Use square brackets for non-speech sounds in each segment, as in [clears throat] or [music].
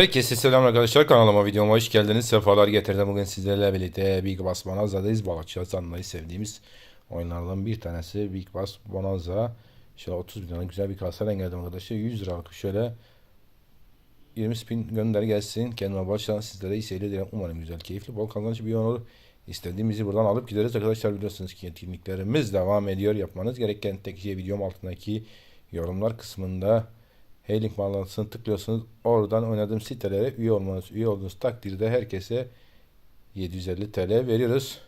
Herkese selam arkadaşlar kanalıma videoma hoş geldiniz. Sefalar getirdim. Bugün sizlerle birlikte Big Bass Bonanza'dayız. Balıkçı sanmayı sevdiğimiz oyunlardan bir tanesi Big Bass Bonanza. Şöyle 30 bin lira güzel bir kasa geldim arkadaşlar. 100 liralık şöyle 20 spin gönder gelsin. Kendime başlayan sizlere iyi seyirler. Umarım güzel, keyifli, bol kazançlı bir oyun olur. İstediğimizi buradan alıp gideriz arkadaşlar. Biliyorsunuz ki etkinliklerimiz devam ediyor. Yapmanız gereken tek şey videom altındaki yorumlar kısmında H-Link bağlantısını tıklıyorsunuz. Oradan oynadığım sitelere üye olmanız. Üye olduğunuz takdirde herkese 750 TL veriyoruz.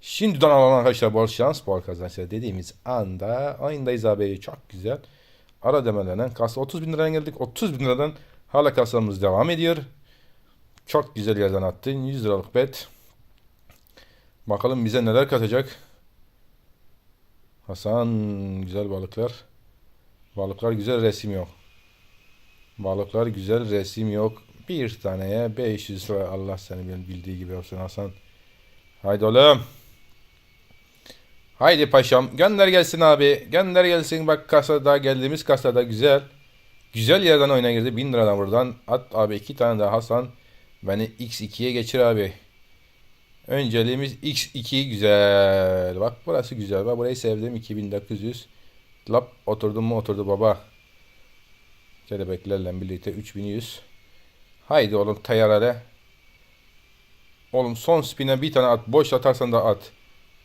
Şimdiden alalım arkadaşlar bol şans, bol kazançlar dediğimiz anda ayındayız abi. Çok güzel. Ara demelenen kasa 30 bin liradan geldik. 30 bin liradan hala kasamız devam ediyor. Çok güzel yerden attın. 100 liralık bet. Bakalım bize neler katacak. Hasan güzel balıklar. Balıklar güzel resim yok. Balıklar güzel resim yok. Bir taneye 500 lira Allah seni bildiği gibi olsun Hasan. Haydi oğlum. Haydi paşam gönder gelsin abi. Gönder gelsin bak kasada geldiğimiz kasada güzel. Güzel yerden oyuna girdi. 1000 liradan buradan. At abi iki tane daha Hasan. Beni X2'ye geçir abi. Önceliğimiz X2 güzel. Bak burası güzel. Bak burayı sevdim. 2900. Lap oturdum mu oturdu baba. Kelebeklerle birlikte 3100. Haydi oğlum tayarare. Oğlum son spine bir tane at. Boş atarsan da at.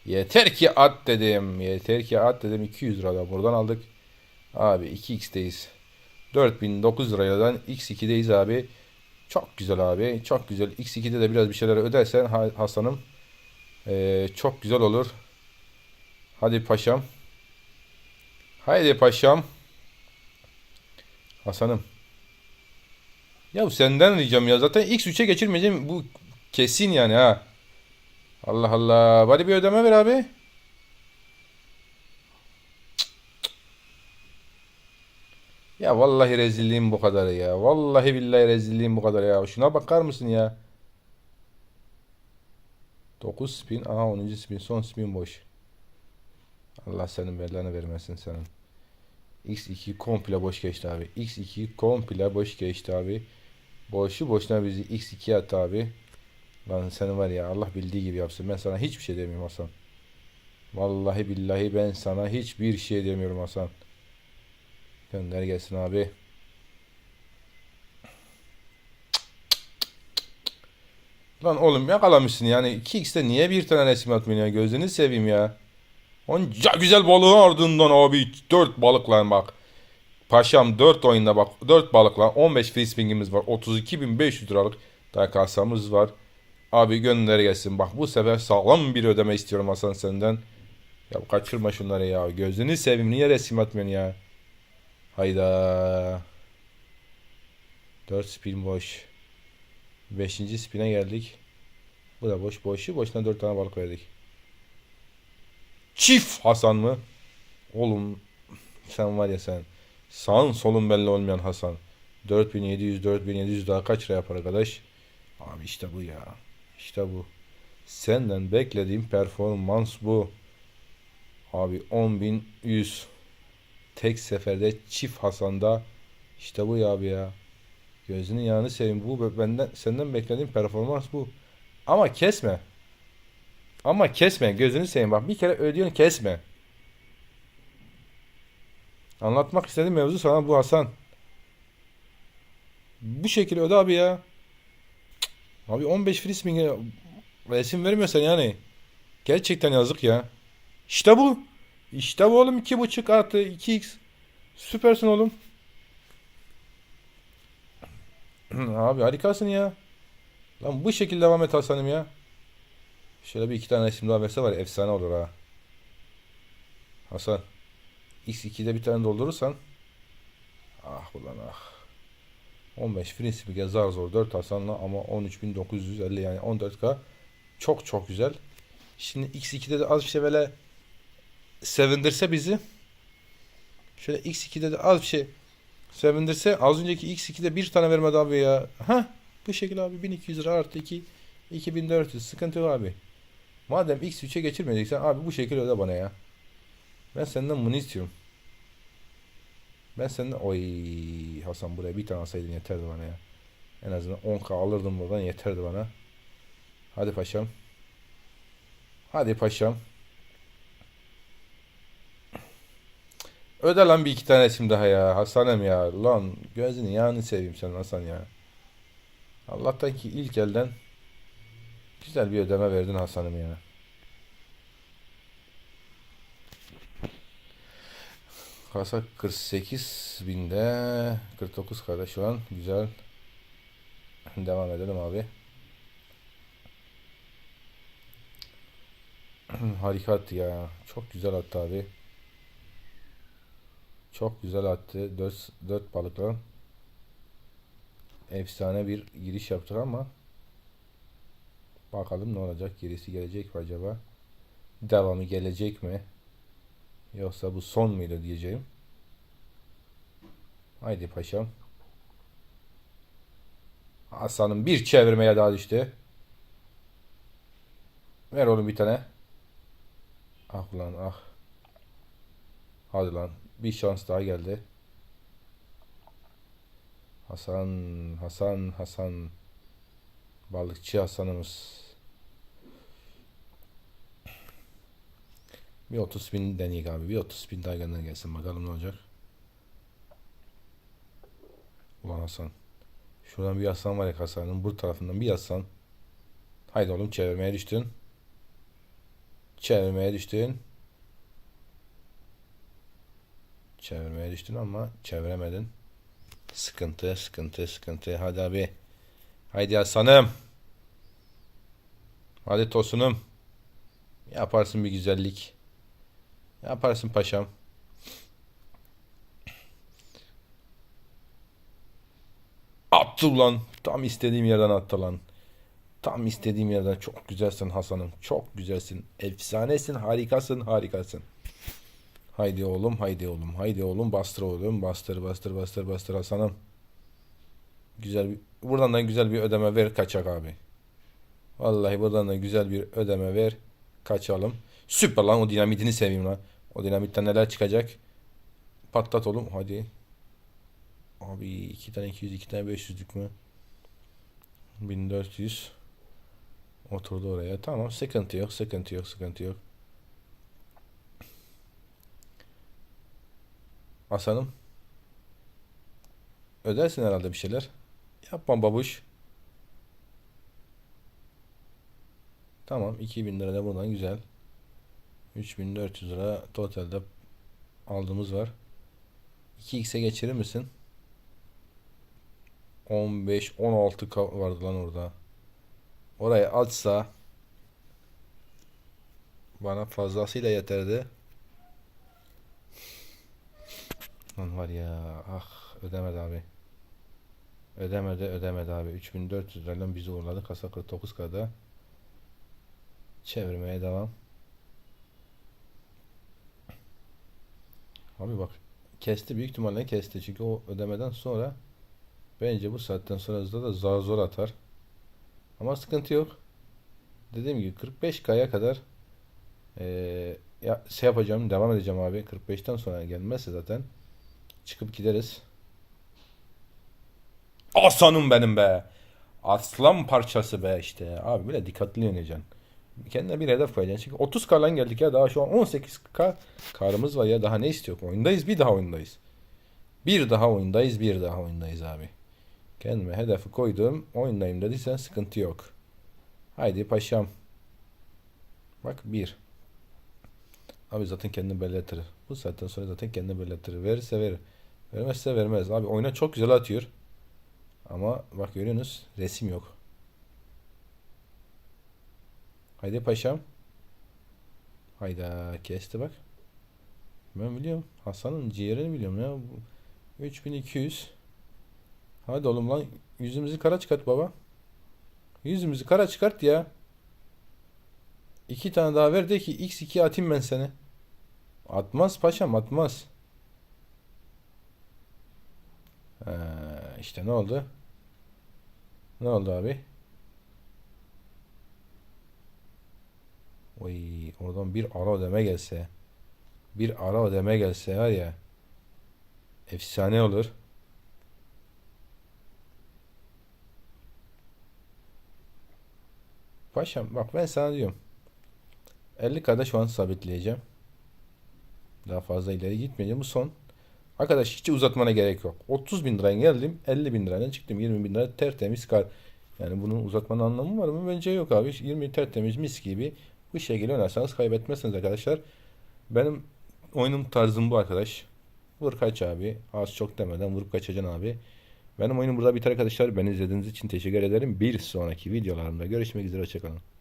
Yeter ki at dedim. Yeter ki at dedim. 200 lira da buradan aldık. Abi 2x'teyiz. 4009 liradan x2'deyiz abi. Çok güzel abi. Çok güzel. X2'de de biraz bir şeyler ödersen Ha- Hasan'ım. Ee, çok güzel olur. Hadi paşam. Haydi paşam. Hasan'ım. Ya senden ricam ya. Zaten X3'e geçirmeyeceğim. Bu kesin yani ha. Allah Allah. Bari bir ödeme ver abi. Ya vallahi rezilliğim bu kadar ya. Vallahi billahi rezilliğim bu kadar ya. Şuna bakar mısın ya? 9 spin. Aha 10. spin. Son spin boş. Allah senin belanı vermesin senin. X2 komple boş geçti abi. X2 komple boş geçti abi. Boşu boşuna bizi X2 attı abi. Lan seni var ya Allah bildiği gibi yapsın. Ben sana hiçbir şey demiyorum Hasan. Vallahi billahi ben sana hiçbir şey demiyorum Hasan. Gönder gelsin abi. Lan oğlum yakalamışsın yani 2x'te niye bir tane resim atmıyorsun ya gözünü seveyim ya. Onca güzel balığın ardından abi 4 balıkla bak. Paşam 4 oyunda bak 4 balıkla 15 free spin'imiz var. 32.500 liralık daha kasamız var. Abi gönder gelsin. Bak bu sefer sağlam bir ödeme istiyorum Hasan senden. Ya kaçırma şunları ya. Gözünü seveyim. Niye resim atmıyorsun ya? Hayda. 4 spin boş. 5. spine geldik. Bu da boş. Boşu boşuna 4 tane balık verdik. Çift Hasan mı? Oğlum sen var ya sen. Sağın solun belli olmayan Hasan. 4700 4700 daha kaç lira yapar arkadaş? Abi işte bu ya. İşte bu. Senden beklediğim performans bu. Abi 10100 tek seferde çift Hasan'da işte bu ya abi ya. Gözünün yağını seveyim. Bu benden senden beklediğim performans bu. Ama kesme. Ama kesme. Gözünü seveyim. Bak bir kere ödüyorsun kesme. Anlatmak istediğim mevzu sana bu Hasan. Bu şekilde öde abi ya. Abi 15 free spin'e resim vermiyorsan yani. Gerçekten yazık ya. İşte bu. İşte bu oğlum 2.5 artı 2x. Süpersin oğlum. [clears throat] Abi harikasın ya. Lan bu şekilde devam et Hasan'ım ya. Şöyle bir iki tane resim daha verse var efsane olur ha. Hasan. X2'de bir tane doldurursan. Ah ulan ah. 15 free zar zor 4 Hasan'la ama 13.950 yani 14K. Çok çok güzel. Şimdi X2'de de az bir şey böyle sevindirse bizi. Şöyle X2'de de az bir şey sevindirse az önceki X2'de bir tane vermedi abi ya. Ha bu şekilde abi 1200 lira artı 2 2400 sıkıntı yok abi. Madem X3'e geçirmeyeceksen abi bu şekilde öde bana ya. Ben senden bunu istiyorum. Ben senden oy Hasan buraya bir tane alsaydın yeterdi bana ya. En azından 10k alırdım buradan yeterdi bana. Hadi paşam. Hadi paşam. Öde lan bir iki tanesini daha ya. Hasan'ım ya. Lan gözünü yağını seveyim sen Hasan ya. Allah'tan ki ilk elden güzel bir ödeme verdin Hasan'ım ya. Kasa 48 binde 49 kada şu an güzel. Devam edelim abi. [clears throat] Harika attı ya. Çok güzel attı abi. Çok güzel attı. 4, 4 balıkla efsane bir giriş yaptık ama bakalım ne olacak. Gerisi gelecek mi acaba? Devamı gelecek mi? Yoksa bu son muydu diyeceğim. Haydi paşam. Hasan'ın bir çevirmeye daha düştü. Ver oğlum bir tane. Ah lan ah. Hadi lan. Bir şans daha geldi. Hasan, Hasan, Hasan. Balıkçı Hasan'ımız. Bir 30 bin deneyik abi. Bir 30 bin daha gönder gelsin. Bakalım ne olacak. Ulan Hasan. Şuradan bir Hasan var ya Hasan'ın bu tarafından bir Hasan. Haydi oğlum çevirmeye düştün. Çevirmeye düştün. Çevirmeye düştün ama çeviremedin. Sıkıntı, sıkıntı, sıkıntı. Hadi abi. Haydi Hasan'ım. Hadi Tosun'um. Yaparsın bir güzellik. Yaparsın paşam. Attı ulan. Tam istediğim yerden attı lan. Tam istediğim yerden. Çok güzelsin Hasan'ım. Çok güzelsin. Efsanesin, harikasın, harikasın. Haydi oğlum, haydi oğlum, haydi oğlum. Bastır oğlum. Bastır, bastır, bastır, bastır Hasan'ım. Güzel bir, buradan da güzel bir ödeme ver kaçak abi. Vallahi buradan da güzel bir ödeme ver. Kaçalım. Süper lan o dinamitini seveyim lan. O dinamitten neler çıkacak? Patlat oğlum hadi. Abi iki tane 200 iki tane 500'lük mü? 1400 oturdu oraya. Tamam sıkıntı yok sıkıntı yok sıkıntı yok. Hasan'ım. Ödersin herhalde bir şeyler. Yapma babuş. Tamam 2000 lira da buradan güzel. 3400 lira totalde aldığımız var. 2x'e geçirir misin? 15 16 ka- vardı lan orada. Orayı açsa bana fazlasıyla yeterdi. Lan var ya ah ödemedi abi. Ödemedi ödemedi abi. 3400 liradan bizi uğurladı. Kasa 49 kada. Çevirmeye devam. Abi bak kesti büyük ihtimalle kesti çünkü o ödemeden sonra bence bu saatten sonra hızla da zar zor atar. Ama sıkıntı yok. Dediğim gibi 45K'ya kadar eee ya şey yapacağım devam edeceğim abi 45'ten sonra gelmezse zaten çıkıp gideriz. Aslanım benim be. Aslan parçası be işte. Abi böyle dikkatli oynayacaksın. Kendine bir hedef koyacaksın. Çünkü 30 karlan geldik ya daha şu an 18k karımız var ya daha ne istiyor? Oyundayız bir daha oyundayız. Bir daha oyundayız bir daha oyundayız abi. Kendime hedefi koydum. Oyundayım dediysen sıkıntı yok. Haydi paşam. Bak bir. Abi zaten kendini belirtir. Bu saatten sonra zaten kendini belirtir. Verirse verir. Vermezse vermez. Abi oyuna çok güzel atıyor. Ama bak görüyorsunuz resim yok. Haydi paşam. Hayda kesti bak. Ben biliyorum. Hasan'ın ciğerini biliyorum ya. Bu 3200. Hadi oğlum lan. Yüzümüzü kara çıkart baba. Yüzümüzü kara çıkart ya. İki tane daha ver de ki x2 atayım ben seni. Atmaz paşam atmaz. Ee, işte ne oldu? Ne oldu abi? Oy, oradan bir ara ödeme gelse. Bir ara ödeme gelse var ya. Efsane olur. Paşam bak ben sana diyorum. 50K'da şu an sabitleyeceğim. Daha fazla ileri gitmeyeceğim. Bu son. Arkadaş hiç uzatmana gerek yok. 30 bin liraya geldim. 50 bin liradan çıktım. 20 bin lira tertemiz kar. Yani bunun uzatmanın anlamı var mı? Bence yok abi. 20 tertemiz mis gibi. Bu şekilde oynarsanız kaybetmezsiniz arkadaşlar. Benim oyunum tarzım bu arkadaş. Vur kaç abi. Az çok demeden vurup kaçacaksın abi. Benim oyunum burada biter arkadaşlar. Beni izlediğiniz için teşekkür ederim. Bir sonraki videolarımda görüşmek üzere. Hoşçakalın.